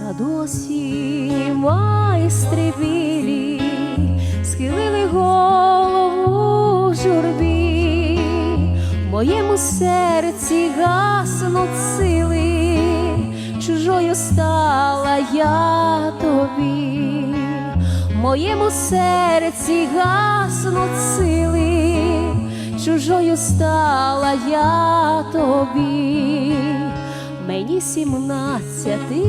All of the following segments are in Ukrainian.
саду осінь майстри білі схилили голову в журбі, моєму серці гаснуть сили, чужою стала я тобі, моєму серці гаснуть сили, чужою стала я тобі мені сімнадцяти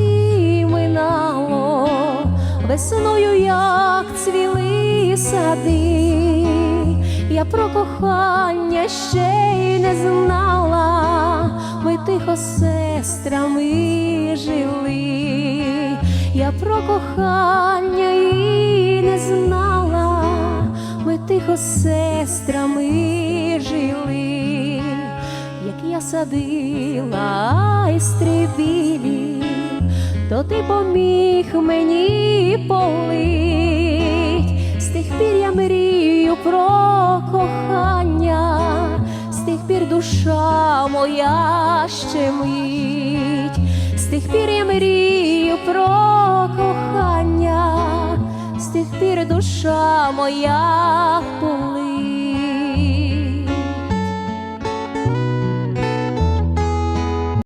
минало, весною, як цвіли сади, я про кохання ще й не знала, ми тихо сестрами жили, я про кохання і не знала, ми тихо сестрами жили як я садила айстри білі, то ти поміг мені полить. З тих пір я мрію про кохання, з тих пір душа моя ще мить, з тих пір я мрію про кохання, з тих пір душа моя полить.